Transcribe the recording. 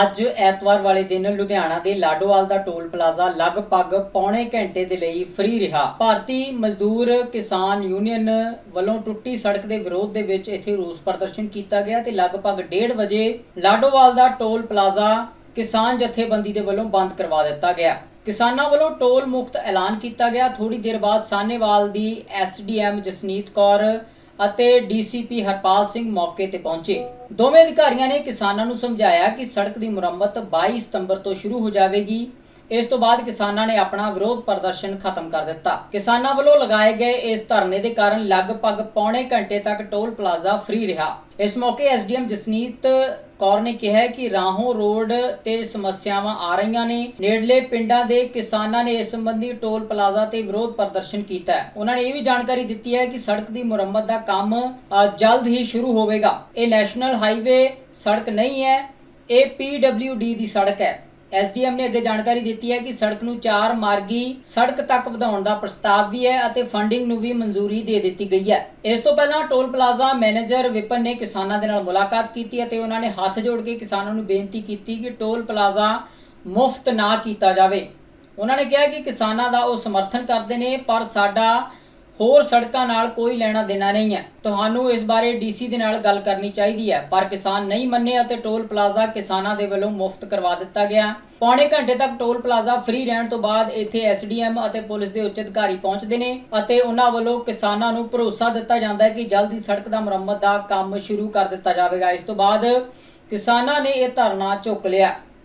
ਅੱਜ ਐਤਵਾਰ ਵਾਲੇ ਦਿਨ ਲੁਧਿਆਣਾ ਦੇ ਲਾਡੋਵਾਲ ਦਾ ਟੋਲ ਪਲਾਜ਼ਾ ਲਗਭਗ ਪੌਣੇ ਘੰਟੇ ਦੇ ਲਈ ਫ੍ਰੀ ਰਿਹਾ। ਭਾਰਤੀ ਮਜ਼ਦੂਰ ਕਿਸਾਨ ਯੂਨੀਅਨ ਵੱਲੋਂ ਟੁੱਟੀ ਸੜਕ ਦੇ ਵਿਰੋਧ ਦੇ ਵਿੱਚ ਇੱਥੇ ਰੋਸ ਪ੍ਰਦਰਸ਼ਨ ਕੀਤਾ ਗਿਆ ਤੇ ਲਗਭਗ 1:30 ਵਜੇ ਲਾਡੋਵਾਲ ਦਾ ਟੋਲ ਪਲਾਜ਼ਾ ਕਿਸਾਨ ਜਥੇਬੰਦੀ ਦੇ ਵੱਲੋਂ ਬੰਦ ਕਰਵਾ ਦਿੱਤਾ ਗਿਆ। ਕਿਸਾਨਾਂ ਵੱਲੋਂ ਟੋਲ ਮੁਕਤ ਐਲਾਨ ਕੀਤਾ ਗਿਆ। ਥੋੜੀ ਦੇਰ ਬਾਅਦ ਸਾਨੇਵਾਲ ਦੀ ਐਸਡੀਐਮ ਜਸਨੀਤ ਕੌਰ ਅਤੇ ਡੀਸੀਪੀ ਹਰਪਾਲ ਸਿੰਘ ਮੌਕੇ ਤੇ ਪਹੁੰਚੇ। ਦੋਵੇਂ ਅਧਿਕਾਰੀਆਂ ਨੇ ਕਿਸਾਨਾਂ ਨੂੰ ਸਮਝਾਇਆ ਕਿ ਸੜਕ ਦੀ ਮੁਰੰਮਤ 22 ਸਤੰਬਰ ਤੋਂ ਸ਼ੁਰੂ ਹੋ ਜਾਵੇਗੀ। ਇਸ ਤੋਂ ਬਾਅਦ ਕਿਸਾਨਾਂ ਨੇ ਆਪਣਾ ਵਿਰੋਧ ਪ੍ਰਦਰਸ਼ਨ ਖਤਮ ਕਰ ਦਿੱਤਾ। ਕਿਸਾਨਾਂ ਵੱਲੋਂ ਲਗਾਏ ਗਏ ਇਸ ਧਰਨੇ ਦੇ ਕਾਰਨ ਲਗਭਗ ਪੌਣੇ ਘੰਟੇ ਤੱਕ ਟੋਲ ਪਲਾਜ਼ਾ ਫ੍ਰੀ ਰਿਹਾ। ਇਸ ਮੌਕੇ ਐਸਡੀਐਮ ਜਸਨੀਤ ਕੌਰ ਨੇ ਕਿਹਾ ਕਿ ਰਾਹੋਂ ਰੋਡ ਤੇ ਸਮੱਸਿਆਵਾਂ ਆ ਰਹੀਆਂ ਨੇ। ਨੇੜਲੇ ਪਿੰਡਾਂ ਦੇ ਕਿਸਾਨਾਂ ਨੇ ਇਸ ਸੰਬੰਧੀ ਟੋਲ ਪਲਾਜ਼ਾ ਤੇ ਵਿਰੋਧ ਪ੍ਰਦਰਸ਼ਨ ਕੀਤਾ ਹੈ। ਉਹਨਾਂ ਨੇ ਇਹ ਵੀ ਜਾਣਕਾਰੀ ਦਿੱਤੀ ਹੈ ਕਿ ਸੜਕ ਦੀ ਮੁਰੰਮਤ ਦਾ ਕੰਮ ਜਲਦ ਹੀ ਸ਼ੁਰੂ ਹੋਵੇਗਾ। ਇਹ ਨੈਸ਼ਨਲ ਹਾਈਵੇ ਸੜਕ ਨਹੀਂ ਹੈ, ਇਹ ਪੀਡਬਲਯੂਡੀ ਦੀ ਸੜਕ ਹੈ। ਐਸਡੀਐਮ ਨੇ ਅੱਗੇ ਜਾਣਕਾਰੀ ਦਿੱਤੀ ਹੈ ਕਿ ਸੜਕ ਨੂੰ ਚਾਰ ਮਾਰਗੀ ਸੜਕ ਤੱਕ ਵਧਾਉਣ ਦਾ ਪ੍ਰਸਤਾਵ ਵੀ ਹੈ ਅਤੇ ਫੰਡਿੰਗ ਨੂੰ ਵੀ ਮਨਜ਼ੂਰੀ ਦੇ ਦਿੱਤੀ ਗਈ ਹੈ। ਇਸ ਤੋਂ ਪਹਿਲਾਂ ਟੋਲ ਪਲਾਜ਼ਾ ਮੈਨੇਜਰ ਵਿਪਨ ਨੇ ਕਿਸਾਨਾਂ ਦੇ ਨਾਲ ਮੁਲਾਕਾਤ ਕੀਤੀ ਅਤੇ ਉਹਨਾਂ ਨੇ ਹੱਥ ਜੋੜ ਕੇ ਕਿਸਾਨਾਂ ਨੂੰ ਬੇਨਤੀ ਕੀਤੀ ਕਿ ਟੋਲ ਪਲਾਜ਼ਾ ਮੁਫਤ ਨਾ ਕੀਤਾ ਜਾਵੇ। ਉਹਨਾਂ ਨੇ ਕਿਹਾ ਕਿ ਕਿਸਾਨਾਂ ਦਾ ਉਹ ਸਮਰਥਨ ਕਰਦੇ ਨੇ, ਪਰ ਸਾਡਾ ਹੋਰ ਸੜਕਾਂ ਨਾਲ ਕੋਈ ਲੈਣਾ ਦੇਣਾ ਨਹੀਂ ਹੈ। ਤੁਹਾਨੂੰ ਇਸ ਬਾਰੇ ਡੀਸੀ ਦੇ ਨਾਲ ਗੱਲ ਕਰਨੀ ਚਾਹੀਦੀ ਹੈ। ਪਰ ਕਿਸਾਨ ਨਹੀਂ ਮੰਨੇ ਅਤੇ ਟੋਲ ਪਲਾਜ਼ਾ ਕਿਸਾਨਾਂ ਦੇ ਵੱਲੋਂ ਮੁਫਤ ਕਰਵਾ ਦਿੱਤਾ ਗਿਆ। ਪੌਣੇ ਘੰਟੇ ਤੱਕ ਟੋਲ ਪਲਾਜ਼ਾ ਫ੍ਰੀ ਰਹਿਣ ਤੋਂ ਬਾਅਦ ਇੱਥੇ ਐਸਡੀਐਮ ਅਤੇ ਪੁਲਿਸ ਦੇ ਉੱਚ ਅਧਿਕਾਰੀ ਪਹੁੰਚਦੇ ਨੇ ਅਤੇ ਉਹਨਾਂ ਵੱਲੋਂ ਕਿਸਾਨਾਂ ਨੂੰ ਭਰੋਸਾ ਦਿੱਤਾ ਜਾਂਦਾ ਹੈ ਕਿ ਜਲਦੀ ਸੜਕ ਦਾ ਮੁਰੰਮਤ ਦਾ ਕੰਮ ਸ਼ੁਰੂ ਕਰ ਦਿੱਤਾ ਜਾਵੇਗਾ। ਇਸ ਤੋਂ ਬਾਅਦ ਕਿਸਾਨਾਂ ਨੇ ਇਹ ਧਰਨਾ ਚੁੱਕ ਲਿਆ।